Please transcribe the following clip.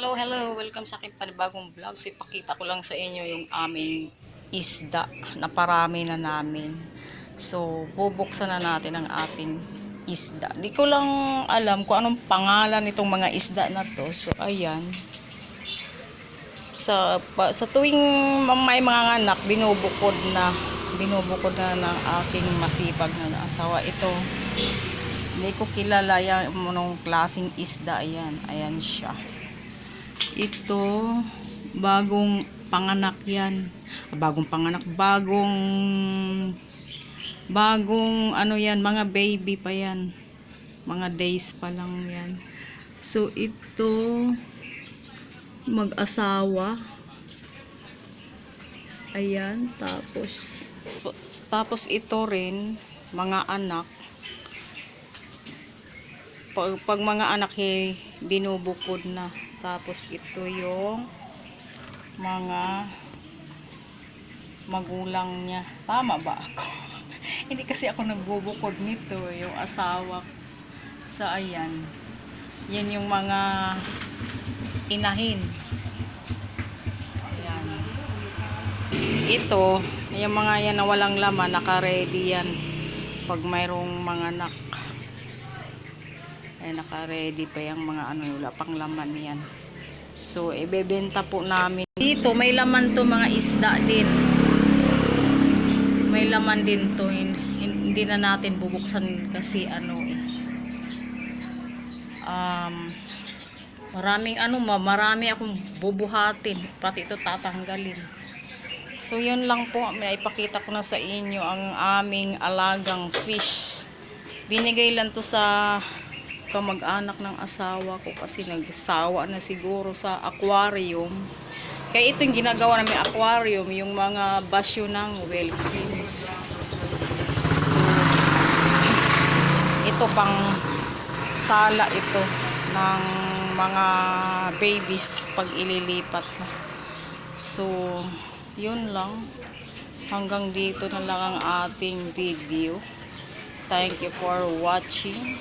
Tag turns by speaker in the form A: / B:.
A: Hello, hello. Welcome sa aking panibagong vlog. So, ipakita ko lang sa inyo yung aming isda na parami na namin. So, bubuksan na natin ang ating isda. Di ko lang alam kung anong pangalan nitong mga isda na to. So, ayan. Sa, pa, sa tuwing may mga anak, binubukod na. Binubukod na ng aking masipag na asawa. Ito, hindi ko kilala yung anong klaseng isda. Ayan, ayan siya. Ito, bagong panganak yan. Bagong panganak, bagong bagong ano yan, mga baby pa yan. Mga days pa lang yan. So, ito, mag-asawa. Ayan, tapos, tapos ito rin, mga anak. Pag, pag mga anak eh, binubukod na. Tapos ito yung mga magulang niya. Tama ba ako? Hindi kasi ako nagbubukod nito. Yung asawa sa ayan. Yan yung mga inahin. Ayan. Ito, yung mga yan na walang laman, naka-ready yan. Pag mayroong mga anak. Ay, naka-ready pa yung mga ano, wala pang laman yan. So, ibebenta po namin. Dito, may laman to mga isda din. May laman din to. Hin- hin- Hindi na natin bubuksan kasi ano eh. Um, maraming ano, ma- marami akong bubuhatin. Pati ito tatanggalin. So, yun lang po. Ipakita ko na sa inyo ang aming alagang fish. Binigay lang to sa kamag-anak ng asawa ko kasi nagsawa na siguro sa aquarium. Kaya ito yung ginagawa namin aquarium, yung mga basyo ng Wilkins. So, ito pang sala ito ng mga babies pag ililipat na. So, yun lang. Hanggang dito na lang ang ating video. Thank you for watching.